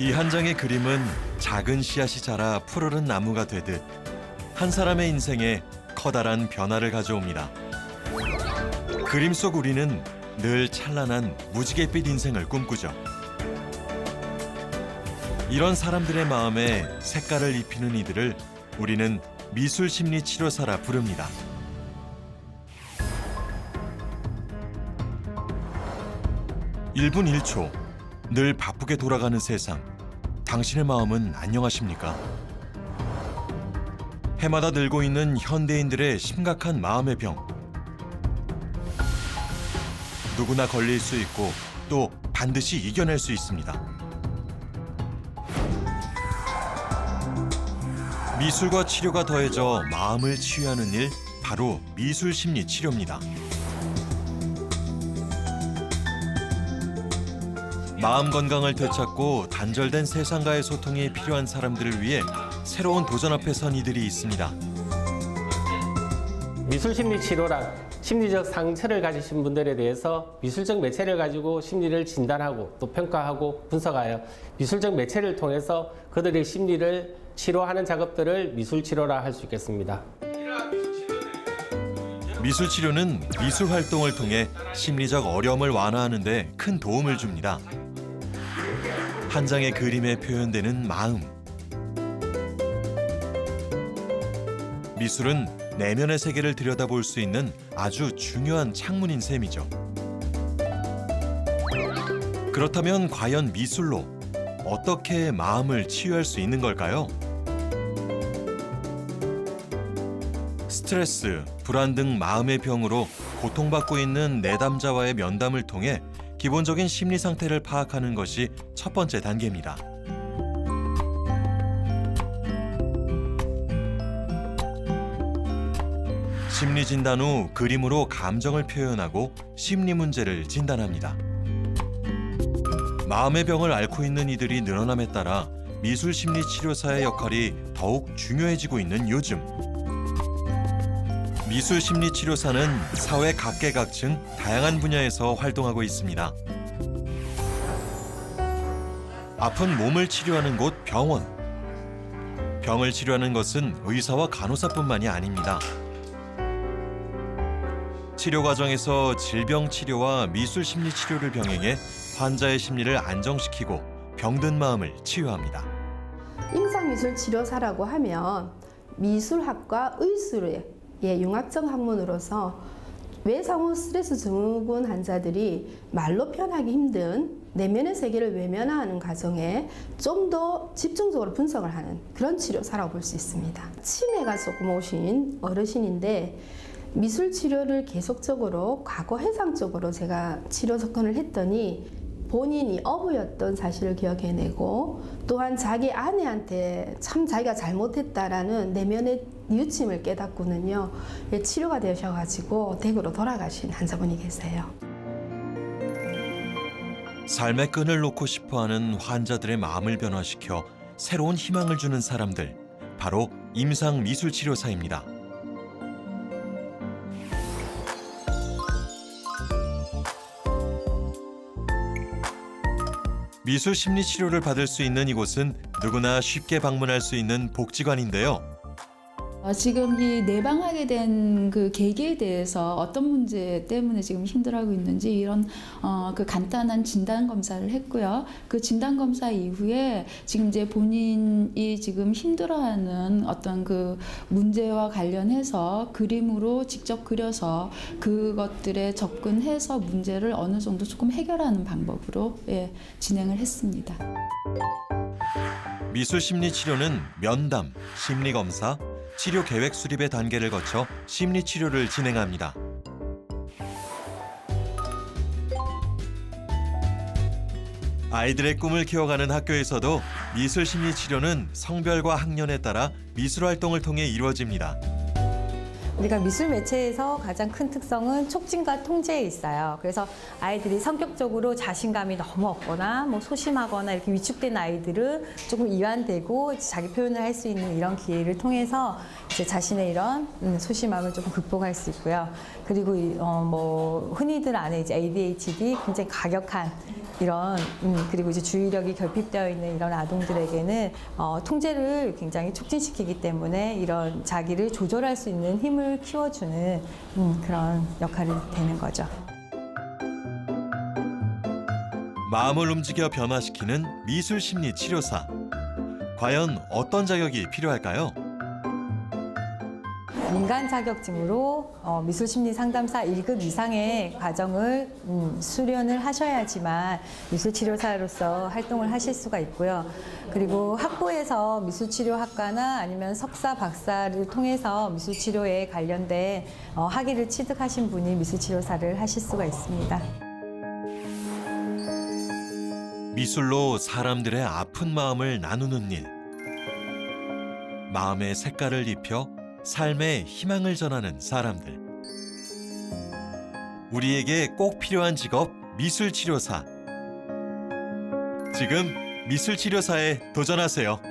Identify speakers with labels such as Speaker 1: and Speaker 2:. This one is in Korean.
Speaker 1: 이 한 장의 그림은 작은 씨앗이 자라 푸르른 나무가 되듯 한 사람의 인생에 커다란 변화를 가져옵니다. 그림 속 우리는 늘 찬란한 무지갯빛 인생을 꿈꾸죠. 이런 사람들의 마음에 색깔을 입히는 이들을 우리는 미술 심리 치료사라 부릅니다. 일분일초늘 바쁘게 돌아가는 세상. 당신의 마음은 안녕하십니까? 해마다 늘고 있는 현대인들의 심각한 마음의 병. 누구나 걸릴 수 있고 또 반드시 이겨낼 수 있습니다. 미술과 치료가 더해져 마음을 치유하는 일 바로 미술 심리 치료입니다. 마음 건강을 되찾고 단절된 세상과의 소통이 필요한 사람들을 위해 새로운 도전 앞에 선 이들이 있습니다.
Speaker 2: 미술 심리 치료란 심리적 상처를 가지신 분들에 대해서 미술적 매체를 가지고 심리를 진단하고 또 평가하고 분석하여 미술적 매체를 통해서 그들의 심리를 치료하는 작업들을 미술 치료라 할 수 있겠습니다.
Speaker 1: 미술 치료는 미술 활동을 통해 심리적 어려움을 완화하는 데 큰 도움을 줍니다. 한 장의 그림에 표현되는 마음. 미술은 내면의 세계를 들여다볼 수 있는 아주 중요한 창문인 셈이죠. 그렇다면 과연 미술로 어떻게 마음을 치유할 수 있는 걸까요? 스트레스, 불안 등 마음의 병으로 고통받고 있는 내담자와의 면담을 통해 기본적인 심리 상태를 파악하는 것이 첫 번째 단계입니다. 심리 진단 후 그림으로 감정을 표현하고 심리 문제를 진단합니다. 마음의 병을 앓고 있는 이들이 늘어남에 따라 미술 심리 치료사의 역할이 더욱 중요해지고 있는 요즘. 미술 심리 치료사는 사회 각계각층 다양한 분야에서 활동하고 있습니다. 아픈 몸을 치료하는 곳 병원. 병을 치료하는 것은 의사와 간호사뿐만이 아닙니다. 치료 과정에서 질병 치료와 미술 심리 치료를 병행해 환자의 심리를 안정시키고 병든 마음을 치유합니다.
Speaker 3: 임상미술 치료사라고 하면 미술학과 의술의 예, 융합적 학문으로서 외상후 스트레스 증후군 환자들이 말로 표현하기 힘든 내면의 세계를 외면하는 과정에 좀 더 집중적으로 분석을 하는 그런 치료사라고 볼 수 있습니다. 치매가 조금 오신 어르신인데 미술 치료를 계속적으로 과거 해상적으로 제가 치료 접근을 했더니 본인이 어부였던 사실을 기억해내고 또한 자기 아내한테 참 자기가 잘못했다라는 내면의 뉘우침을 깨닫고는요 예, 치료가 되셔가지고 댁으로 돌아가신 환자분이 계세요.
Speaker 1: 삶의 끈을 놓고 싶어하는 환자들의 마음을 변화시켜 새로운 희망을 주는 사람들 바로 임상 미술 치료사입니다. 미술 심리 치료를 받을 수 있는 이곳은 누구나 쉽게 방문할 수 있는 복지관인데요.
Speaker 4: 어, 지금 이 내방하게 된 그 계기에 대해서 어떤 문제 때문에 지금 힘들어하고 있는지 이런 어, 그 간단한 진단 검사를 했고요. 그 진단 검사 이후에 지금 이제 본인이 지금 힘들어하는 어떤 그 문제와 관련해서 그림으로 직접 그려서 그것들에 접근해서 문제를 어느 정도 조금 해결하는 방법으로 예, 진행을 했습니다.
Speaker 1: 미술 심리 치료는 면담, 심리 검사, 치료 계획 수립의 단계를 거쳐 심리 치료를 진행합니다. 아이들의 꿈을 키워가는 학교에서도 미술 심리 치료는 성별과 학년에 따라 미술 활동을 통해 이루어집니다.
Speaker 5: 우리가 미술 매체에서 가장 큰 특성은 촉진과 통제에 있어요. 그래서 아이들이 성격적으로 자신감이 너무 없거나 뭐 소심하거나 이렇게 위축된 아이들은 조금 이완되고 자기 표현을 할 수 있는 이런 기회를 통해서 이제 자신의 이런 음, 소심함을 조금 극복할 수 있고요. 그리고 이, 어, 뭐 흔히들 아는 이제 ADHD 굉장히 가격한 이런 음, 그리고 이제 주의력이 결핍되어 있는 이런 아동들에게는 어, 통제를 굉장히 촉진시키기 때문에 이런 자기를 조절할 수 있는 힘을 키워주는 음, 그런 역할이 되는 거죠.
Speaker 1: 마음을 움직여 변화시키는 미술 심리 치료사. 과연 어떤 자격이 필요할까요?
Speaker 5: 민간 자격증으로 어, 미술 심리 상담사 1급 이상의 과정을 음, 수련을 하셔야지만 미술 치료사로서 활동을 하실 수가 있고요. 그리고 학부에서 미술 치료학과나 아니면 석사 박사를 통해서 미술 치료에 관련된 어, 학위를 취득하신 분이 미술 치료사를 하실 수가 있습니다.
Speaker 1: 미술로 사람들의 아픈 마음을 나누는 일. 마음의 색깔을 입혀 삶의 희망을 전하는 사람들. 우리에게 꼭 필요한 직업 미술 치료사. 지금 미술 치료사에 도전하세요.